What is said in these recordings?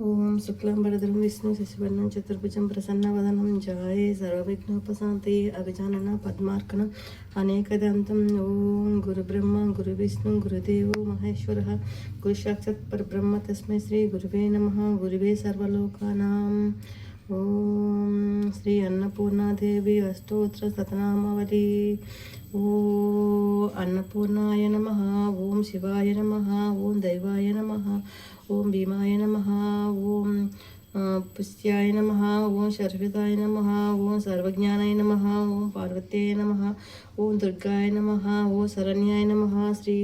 ओम शुक्लम भरद्रम विष्णु शशिव चतुर्भुज प्रसन्न प्रसन्नवदनम जय सर्वविघ्नोपशांति अभिजानन पद्मार्कण अनेकदंतम ओम गुरुब्रह्म गुरुविष्णु गुरुदेव महेश्वर गुरुसाक्षात्ब्रह्म तस्म श्री गुरव नम गुरुवे सर्वोकाना ఓం శ్రీ అన్నపూర్ణాదేవి అష్టోత్తర శతనామవళి ఓ అన్నపూర్ణాయ నమ ఓం శివాయ నమ ఓం దైవాయ నమ ఓం భీమాయ నమ ఓం పుష్యాయ నమ ఓం శర్వితాయ నమ ఓం సర్వజ్ఞానాయ నమ ఓం పార్వత్యాయ నమ ఓం దుర్గాయ నమ ఓం శరణ్యాయ నమ శ్రీ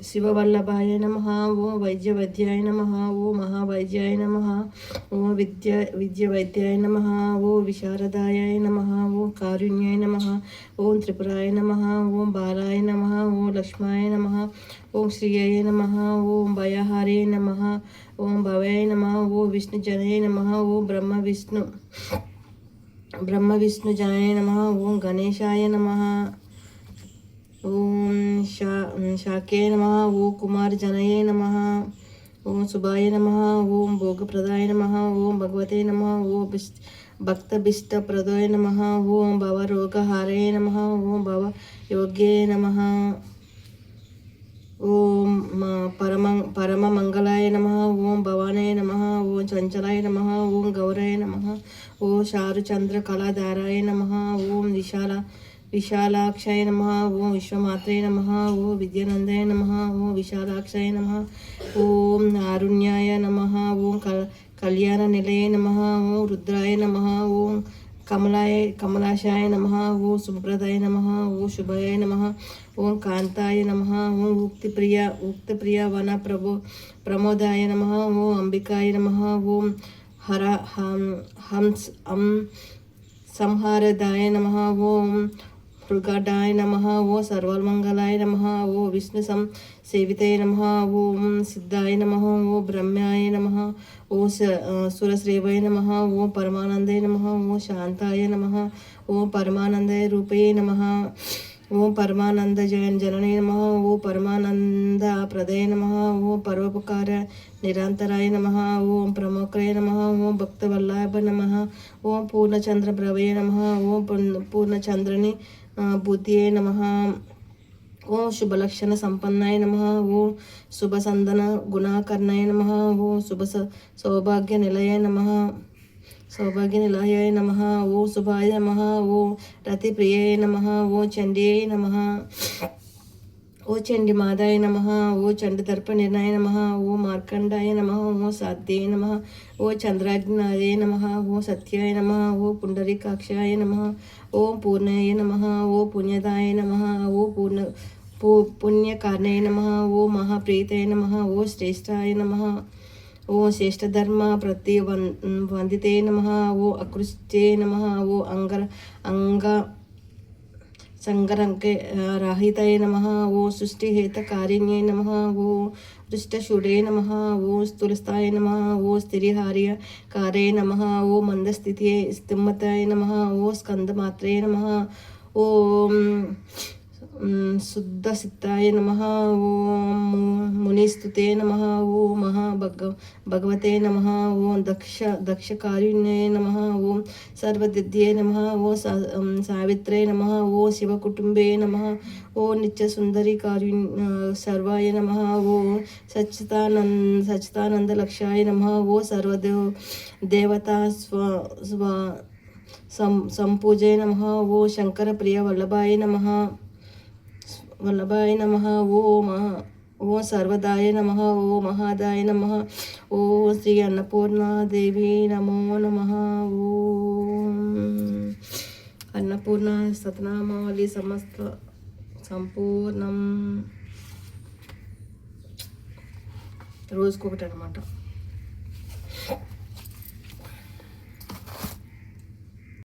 శివవల్లభాయ నమ ఓం వైద్యవైద్యాయ నమ ఓ మహావైద్యాయ నమ ఓ విద్య విద్యవైద్యాయ నమ ఓ విశారదాయ నమ ఓ కారుణ్యాయ నమ ఓం త్రిపురాయ నమ ఓం బాలాయ నమ ఓం లక్ష్మాయ నమ ఓం శ్రీయాయ నమ ఓం భయహారే నమ ఓం భవాయ నమ ఓం విష్ణుజనయ నమ ఓ బ్రహ్మ విష్ణు బ్రహ్మ విష్ణు జనాయ నమ ఓం గణేశాయ నమ ఓం శా శాకే నమ ఓం కుమార్ జనయే నమ ఓం శుభాయ నమ ఓం భోగప్రదాయ నమ ఓం భగవతే నమ ఓం బిస్ భక్తభిష్టప్రదాయ నమ ఓం భవరోగహారే నమ ఓం భవ యోగ్యే నమ ఓం పరమ పరమమంగళాయ నమ ఓం భవానయ నమ ఓం చంచలాయ నమ ఓం గౌరాయ నమ ఓం చారుచంద్ర కళాధారాయ నమ ఓం విశాల విశాలాక్షాయ నమ ఓం విశ్వమాత్రే నమ ఓ విద్యానందాయ నమ ఓం విశాలాక్షాయ నమ ఓం ఆరుణ్యాయ నమ ఓం కల్ కళ్యాణ నిలయ నమ ఓం రుద్రాయ నమ ఓం కమలాయ కమలాశాయ నమ ఓం సుబ్రదాయ నమ ఓం శుభాయ నమ ఓం కాంతాయ నమ ఓం ఉక్తిప్రియ ఉక్తిప్రియ వన ప్రభో ప్రమోదాయ నమ ఓం అంబికాయ నమ ఓం హర హం హంస్ అం సంహారదాయ నమ ఓం మృగాడాయ నమ ఓ సర్వమంగళాయ నమ ఓ విష్ణు సం సేవితాయ నమ ఓం సిద్ధాయ నమ ఓ బ్రహ్మాయ నమ ఓ స- సురశ్రేవాయ నమ ఓం పరమానందాయ నమ ఓ శాంతాయ నమ ఓం పరమానందయ రూపే నమ ఓం పరమానంద జయన్ జననే నమ ఓ పరమానంద ప్రదయ నమ ఓ పరోపకార నిరంతరాయ నమ ఓం ప్రముఖరాయ నమ ఓం భక్తవల్లాభ నమ ఓం పూర్ణచంద్ర భ్రవయ నమ ఓం పూర్ణ- పూర్ణచంద్రని ఆ, బుద్ధియే నమ ఓం శుభలక్షణ సంపన్నాయ నమ ఓం శుభసందన గుణాకర్ణాయ నమ ఓం శుభ స- సౌభాగ్య నిలయ నమ సౌభాగ్య నిలయాయ నమ ఓం శుభాయ నమ ఓం రతిప్రియాయ నమ ఓం చండ్యాయ నమ ఓ చండి మాదాయ నమ ఓ చండి దర్ప నిర్ణయ నమ ఓ మార్కండాయ నమ ఓ సాధ్యాయ నమ ఓ చంద్రాగ్నాయ నమ ఓ సత్యాయ నమ ఓ పుండరీకాక్షాయ నమ ఓం పూర్ణాయ నమ ఓ పుణ్యదాయ నమ ఓ పూర్ణ పూ పుణ్యకారణాయ నమ ఓ మహాప్రీతాయ నమ ఓ శ్రేష్టాయ నమ ఓ శ్రేష్టధర్మ ప్రతి వన్ వందితే నమ ఓ అకృష్టే నమ ఓ అంగర అంగ సంగరంకే రాహితాయ నమ ఓ సృష్టిహేతకారిణ్యై నమ ఓ దృష్టశూడే నమ ఓ స్థులస్థాయ నమ ఓ స్థిరిహార్య కారే నమ ఓ మందస్థితి స్థిమ్మతాయ నమ ఓ స్కందమాత్రే నమ ఓం శుద్ధ సిద్ధాయ నమ ఓం మునిస్తుతే నమ ఓ మహా భగ భగవతే నమ ఓం దక్ష దక్షకారుణ్యే నమ ఓం సర్వదిద్యే నమ ఓ సావిత్రే నమ ఓ శివకుటుంబే నమ ఓ నిత్య సుందరి కారుణ్య సర్వాయ నమ ఓ సచ్చితానంద సచ్చితానందలక్షాయ నమ ఓ సర్వదేవ దేవతా స్వ స్వ సం సంపూజయ నమ ఓ శంకర ప్రియ వల్లభాయ నమ. వల్లభాయ నమ ఓ మహా ఓ సర్వదాయ నమ ఓ మహాదాయ నమ ఓ శ్రీ అన్నపూర్ణాదేవి నమో నమ ఓం. అన్నపూర్ణ సతనామావళి సమస్త సంపూర్ణం. రోజుకొకటి అనమాట